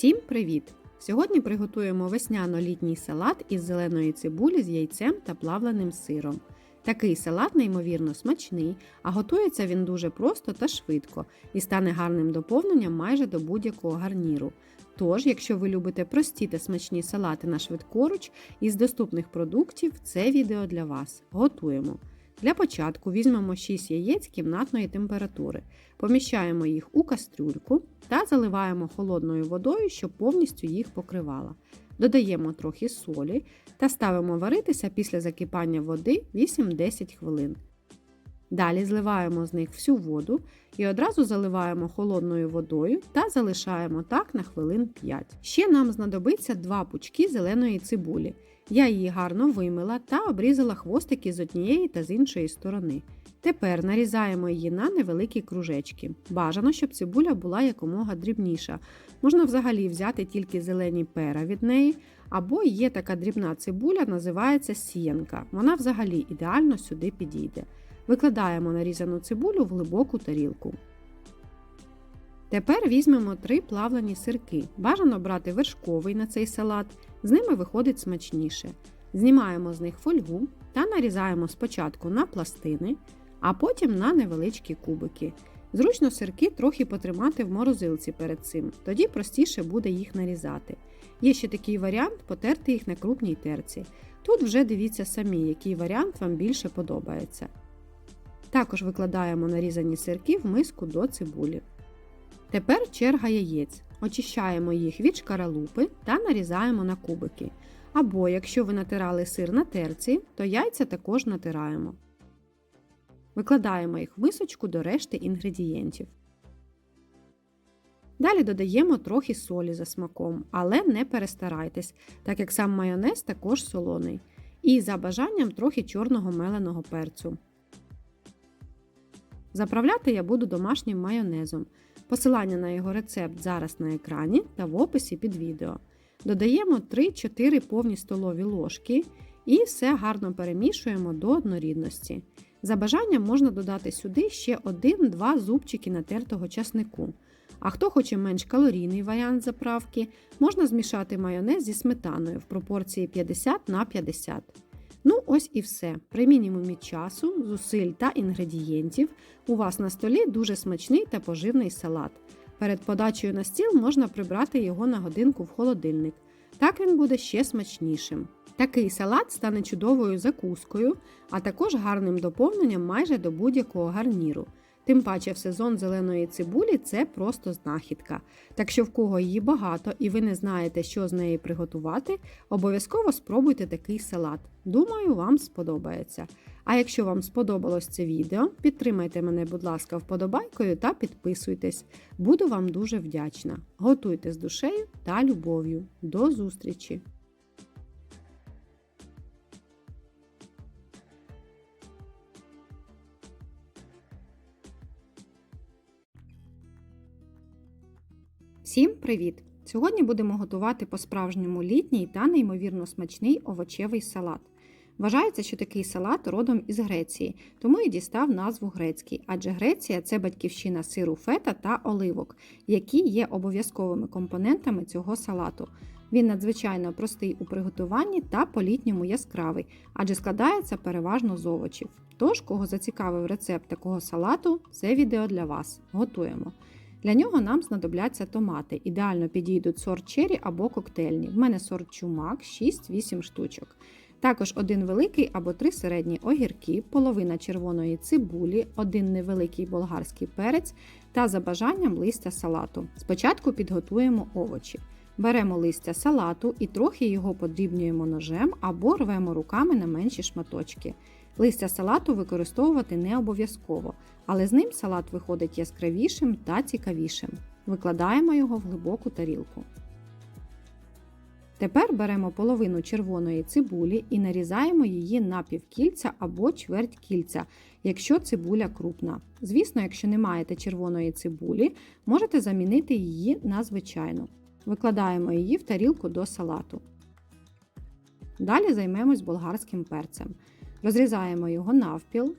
Всім привіт! Сьогодні приготуємо весняно-літній салат із зеленої цибулі з яйцем та плавленим сиром. Такий салат неймовірно смачний, а готується він дуже просто та швидко і стане гарним доповненням майже до будь-якого гарніру. Тож, якщо ви любите прості та смачні салати на швидкоруч із доступних продуктів, це відео для вас. Готуємо. Для початку візьмемо 6 яєць кімнатної температури, поміщаємо їх у кастрюльку та заливаємо холодною водою, щоб повністю їх покривала. Додаємо трохи солі та ставимо варитися після закипання води 8-10 хвилин. Далі зливаємо з них всю воду і одразу заливаємо холодною водою та залишаємо так на хвилин 5. Ще нам знадобиться 2 пучки зеленої цибулі. Я її гарно вимила та обрізала хвостики з однієї та з іншої сторони. Тепер нарізаємо її на невеликі кружечки. Бажано, щоб цибуля була якомога дрібніша. Можна взагалі взяти тільки зелені пера від неї, або є така дрібна цибуля, називається сіянка. Вона взагалі ідеально сюди підійде. Викладаємо нарізану цибулю в глибоку тарілку. Тепер візьмемо три плавлені сирки. Бажано брати вершковий на цей салат, з ними виходить смачніше. Знімаємо з них фольгу та нарізаємо спочатку на пластини, а потім на невеличкі кубики. Зручно сирки трохи потримати в морозилці перед цим, тоді простіше буде їх нарізати. Є ще такий варіант потерти їх на крупній терці. Тут вже дивіться самі, який варіант вам більше подобається. Також викладаємо нарізані сирки в миску до цибулі. Тепер черга яєць. Очищаємо їх від шкаралупи та нарізаємо на кубики. Або, якщо ви натирали сир на терці, то яйця також натираємо. Викладаємо їх в мисочку до решти інгредієнтів. Далі додаємо трохи солі за смаком, але не перестарайтесь, так як сам майонез також солоний. І за бажанням трохи чорного меленого перцю. Заправляти я буду домашнім майонезом. Посилання на його рецепт зараз на екрані та в описі під відео. Додаємо 3-4 повні столові ложки і все гарно перемішуємо до однорідності. За бажанням можна додати сюди ще 1-2 зубчики натертого часнику. А хто хоче менш калорійний варіант заправки, можна змішати майонез зі сметаною в пропорції 50 на 50. Ну, ось і все. При мінімумі часу, зусиль та інгредієнтів у вас на столі дуже смачний та поживний салат. Перед подачею на стіл можна прибрати його на годинку в холодильник. Так він буде ще смачнішим. Такий салат стане чудовою закускою, а також гарним доповненням майже до будь-якого гарніру. Тим паче в сезон зеленої цибулі це просто знахідка. Так що в кого її багато і ви не знаєте, що з неї приготувати, обов'язково спробуйте такий салат. Думаю, вам сподобається. А якщо вам сподобалось це відео, підтримайте мене, будь ласка, вподобайкою та підписуйтесь. Буду вам дуже вдячна. Готуйте з душею та любов'ю. До зустрічі! Всім привіт! Сьогодні будемо готувати по-справжньому літній та неймовірно смачний овочевий салат. Вважається, що такий салат родом із Греції, тому і дістав назву грецький, адже Греція це батьківщина сиру фета та оливок, які є обов'язковими компонентами цього салату. Він надзвичайно простий у приготуванні та по-літньому яскравий, адже складається переважно з овочів. Тож, кого зацікавив рецепт такого салату, це відео для вас. Готуємо. Для нього нам знадобляться томати. Ідеально підійдуть сорт чері або коктейльні. В мене сорт чумак 6-8 штучок. Також один великий або три середні огірки, половина червоної цибулі, один невеликий болгарський перець та за бажанням листя салату. Спочатку підготуємо овочі. Беремо листя салату і трохи його подрібнюємо ножем або рвемо руками на менші шматочки. Листя салату використовувати не обов'язково, але з ним салат виходить яскравішим та цікавішим. Викладаємо його в глибоку тарілку. Тепер беремо половину червоної цибулі і нарізаємо її на півкільця або чверть кільця, якщо цибуля крупна. Звісно, якщо не маєте червоної цибулі, можете замінити її на звичайну. Викладаємо її в тарілку до салату. Далі займемось болгарським перцем. Розрізаємо його навпіл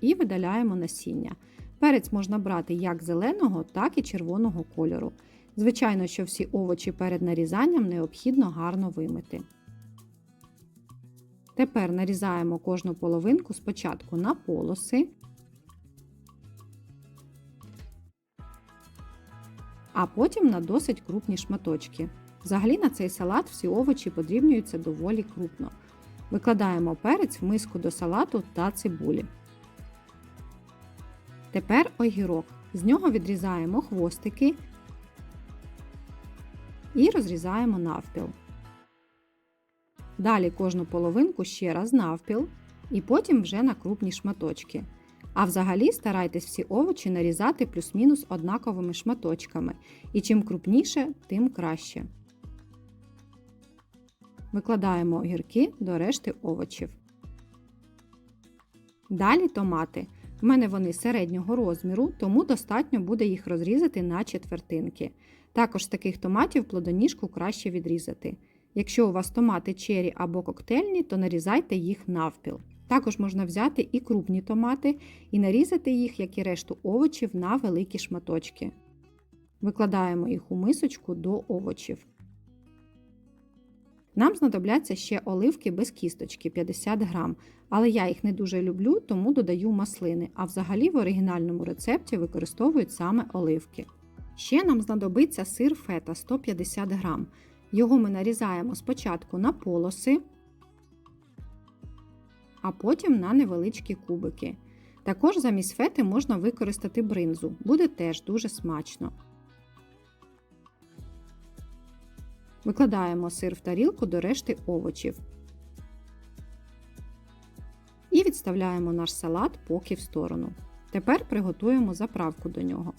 і видаляємо насіння. Перець можна брати як зеленого, так і червоного кольору. Звичайно, що всі овочі перед нарізанням необхідно гарно вимити. Тепер нарізаємо кожну половинку спочатку на полоси, а потім на досить крупні шматочки. Взагалі на цей салат всі овочі подрібнюються доволі крупно. Викладаємо перець в миску до салату та цибулі. Тепер огірок. З нього відрізаємо хвостики і розрізаємо навпіл. Далі кожну половинку ще раз навпіл і потім вже на крупні шматочки. А взагалі старайтесь всі овочі нарізати плюс-мінус однаковими шматочками. І чим крупніше, тим краще. Викладаємо огірки до решти овочів. Далі томати. В мене вони середнього розміру, тому достатньо буде їх розрізати на четвертинки. Також з таких томатів плодоніжку краще відрізати. Якщо у вас томати чері або коктейльні, то нарізайте їх навпіл. Також можна взяти і крупні томати і нарізати їх, як і решту овочів, на великі шматочки. Викладаємо їх у мисочку до овочів. Нам знадобляться ще оливки без кісточки 50 грам, але я їх не дуже люблю, тому додаю маслини, а взагалі в оригінальному рецепті використовують саме оливки. Ще нам знадобиться сир фета 150 грам. Його ми нарізаємо спочатку на полоси, а потім на невеличкі кубики. Також замість фети можна використати бринзу, буде теж дуже смачно. Викладаємо сир в тарілку до решти овочів. І відставляємо наш салат поки в сторону. Тепер приготуємо заправку до нього.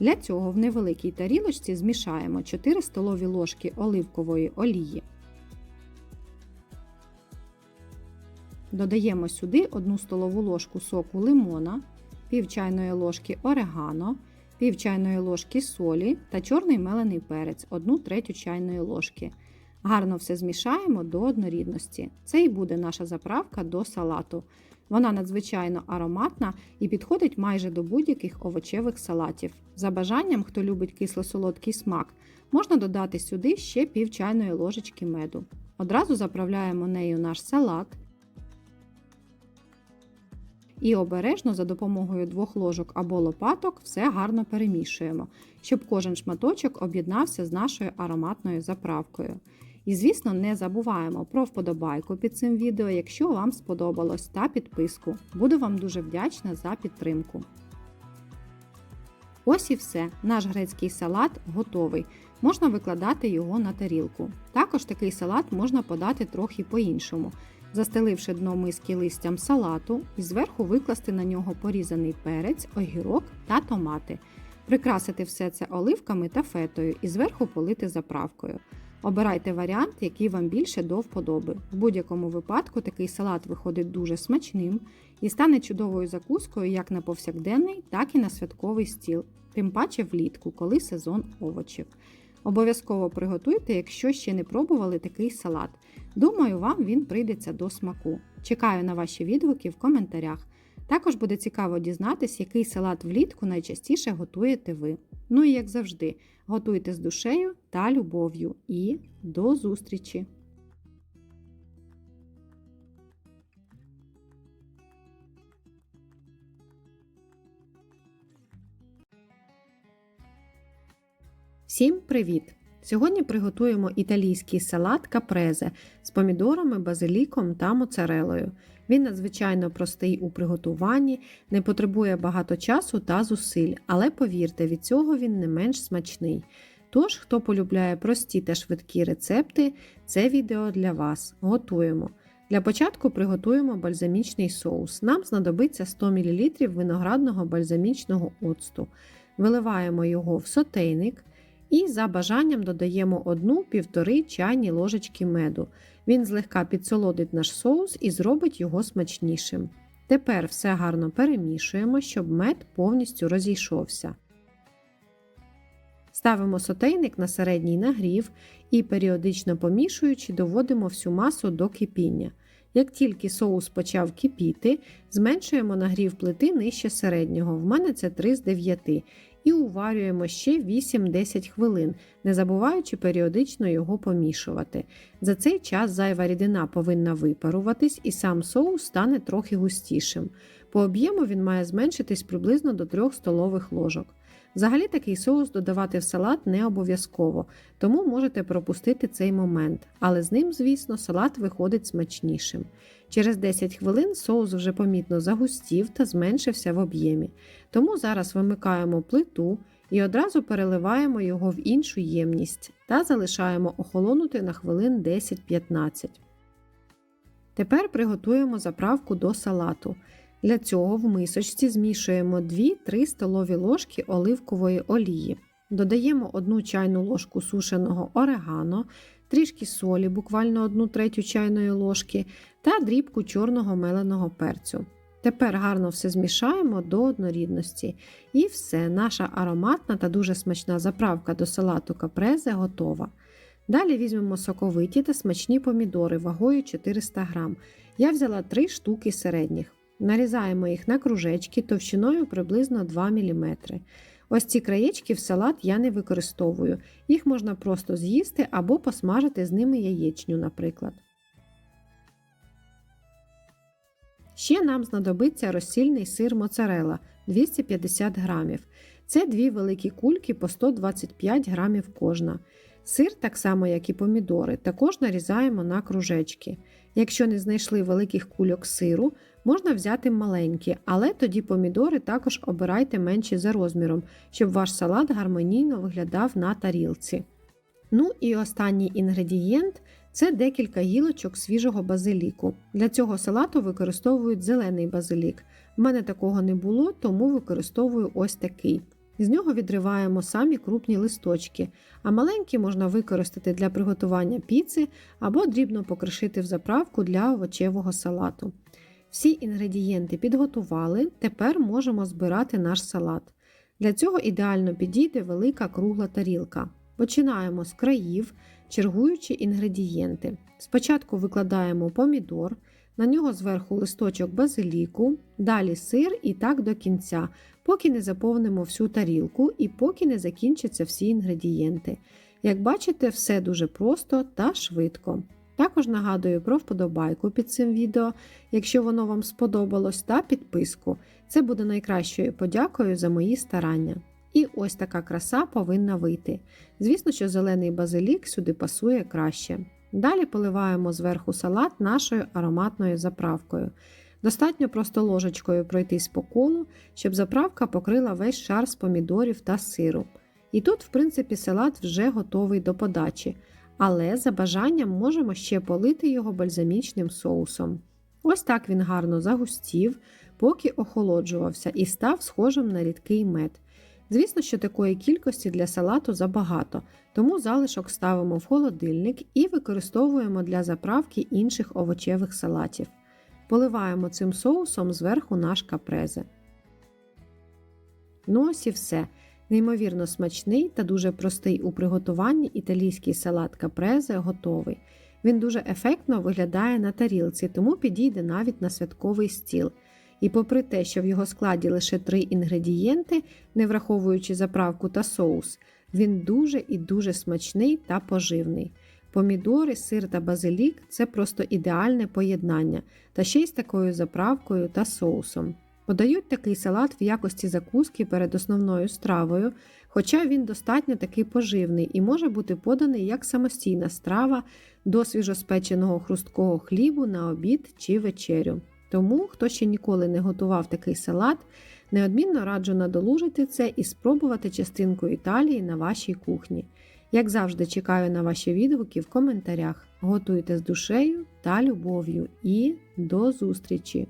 Для цього в невеликій тарілочці змішаємо 4 столові ложки оливкової олії. Додаємо сюди 1 столову ложку соку лимона, пів чайної ложки орегано, пів чайної ложки солі та чорний мелений перець 1 третю чайної ложки. Гарно все змішаємо до однорідності. Це і буде наша заправка до салату. Вона надзвичайно ароматна і підходить майже до будь-яких овочевих салатів. За бажанням, хто любить кисло-солодкий смак, можна додати сюди ще пів чайної ложечки меду. Одразу заправляємо нею наш салат. І обережно за допомогою двох ложок або лопаток все гарно перемішуємо, щоб кожен шматочок об'єднався з нашою ароматною заправкою. І, звісно, не забуваємо про вподобайку під цим відео, якщо вам сподобалось, та підписку. Буду вам дуже вдячна за підтримку. Ось і все. Наш грецький салат готовий. Можна викладати його на тарілку. Також такий салат можна подати трохи по-іншому, застеливши дно миски листям салату і зверху викласти на нього порізаний перець, огірок та томати. Прикрасити все це оливками та фетою і зверху полити заправкою. Обирайте варіант, який вам більше до вподоби. В будь-якому випадку такий салат виходить дуже смачним і стане чудовою закускою як на повсякденний, так і на святковий стіл, тим паче влітку, коли сезон овочів. Обов'язково приготуйте, якщо ще не пробували такий салат. Думаю, вам він прийдеться до смаку. Чекаю на ваші відгуки в коментарях. Також буде цікаво дізнатись, який салат влітку найчастіше готуєте ви. Ну і як завжди, готуйте з душею та любов'ю. І до зустрічі! Всім привіт! Сьогодні приготуємо італійський салат капрезе з помідорами, базиліком та моцарелою. Він надзвичайно простий у приготуванні, не потребує багато часу та зусиль, але повірте, від цього він не менш смачний. Тож, хто полюбляє прості та швидкі рецепти, це відео для вас. Готуємо. Для початку приготуємо бальзамічний соус. Нам знадобиться 100 мл виноградного бальзамічного оцту. Виливаємо його в сотейник. І за бажанням додаємо 1-1,5 чайні ложечки меду. Він злегка підсолодить наш соус і зробить його смачнішим. Тепер все гарно перемішуємо, щоб мед повністю розійшовся. Ставимо сотейник на середній нагрів і періодично помішуючи, доводимо всю масу до кипіння. Як тільки соус почав кипіти, зменшуємо нагрів плити нижче середнього, в мене це 3 з 9, і уварюємо ще 8-10 хвилин, не забуваючи періодично його помішувати. За цей час зайва рідина повинна випаруватись і сам соус стане трохи густішим. По об'єму він має зменшитись приблизно до 3 столових ложок. Взагалі такий соус додавати в салат не обов'язково, тому можете пропустити цей момент, але з ним, звісно, салат виходить смачнішим. Через 10 хвилин соус вже помітно загустів та зменшився в об'ємі. Тому зараз вимикаємо плиту і одразу переливаємо його в іншу ємність та залишаємо охолонути на хвилин 10-15. Тепер приготуємо заправку до салату. Для цього в мисочці змішуємо 2-3 столові ложки оливкової олії. Додаємо 1 чайну ложку сушеного орегано, трішки солі, буквально 1 третю чайної ложки, та дрібку чорного меленого перцю. Тепер гарно все змішаємо до однорідності. І все, наша ароматна та дуже смачна заправка до салату капрезе готова. Далі візьмемо соковиті та смачні помідори вагою 400 г. Я взяла 3 штуки середніх. Нарізаємо їх на кружечки товщиною приблизно 2 мм. Ось ці краєчки в салат я не використовую, їх можна просто з'їсти або посмажити з ними яєчню, наприклад. Ще нам знадобиться розсільний сир моцарела 250 г. Це дві великі кульки по 125 г кожна. Сир, так само як і помідори, також нарізаємо на кружечки. Якщо не знайшли великих кульок сиру, можна взяти маленькі, але тоді помідори також обирайте менші за розміром, щоб ваш салат гармонійно виглядав на тарілці. Ну і останній інгредієнт це декілька гілочок свіжого базиліку. Для цього салату використовують зелений базилік. У мене такого не було, тому використовую ось такий. З нього відриваємо самі крупні листочки, а маленькі можна використати для приготування піци або дрібно покришити в заправку для овочевого салату. Всі інгредієнти підготували, тепер можемо збирати наш салат. Для цього ідеально підійде велика кругла тарілка. Починаємо з країв, чергуючи інгредієнти. Спочатку викладаємо помідор, на нього зверху листочок базиліку, далі сир і так до кінця, поки не заповнимо всю тарілку і поки не закінчаться всі інгредієнти. Як бачите, все дуже просто та швидко. Також нагадую про вподобайку під цим відео, якщо воно вам сподобалось, та підписку. Це буде найкращою подякою за мої старання. І ось така краса повинна вийти. Звісно, що зелений базилік сюди пасує краще. Далі поливаємо зверху салат нашою ароматною заправкою. Достатньо просто ложечкою пройтись по колу, щоб заправка покрила весь шар з помідорів та сиру. І тут, в принципі, салат вже готовий до подачі, але за бажанням можемо ще полити його бальзамічним соусом. Ось так він гарно загустів, поки охолоджувався і став схожим на рідкий мед. Звісно, що такої кількості для салату забагато, тому залишок ставимо в холодильник і використовуємо для заправки інших овочевих салатів. Поливаємо цим соусом зверху наш капрезе. Ну ось і все. Неймовірно смачний та дуже простий у приготуванні італійський салат капрезе готовий. Він дуже ефектно виглядає на тарілці, тому підійде навіть на святковий стіл. І попри те, що в його складі лише три інгредієнти, не враховуючи заправку та соус, він дуже і дуже смачний та поживний. Помідори, сир та базилік це просто ідеальне поєднання, та ще й з такою заправкою та соусом. Подають такий салат в якості закуски перед основною стравою, хоча він достатньо таки поживний і може бути поданий як самостійна страва до свіжоспеченого хрусткого хлібу на обід чи вечерю. Тому, хто ще ніколи не готував такий салат, неодмінно раджу надолужити це і спробувати частинку Італії на вашій кухні. Як завжди, чекаю на ваші відгуки в коментарях. Готуйте з душею та любов'ю і до зустрічі!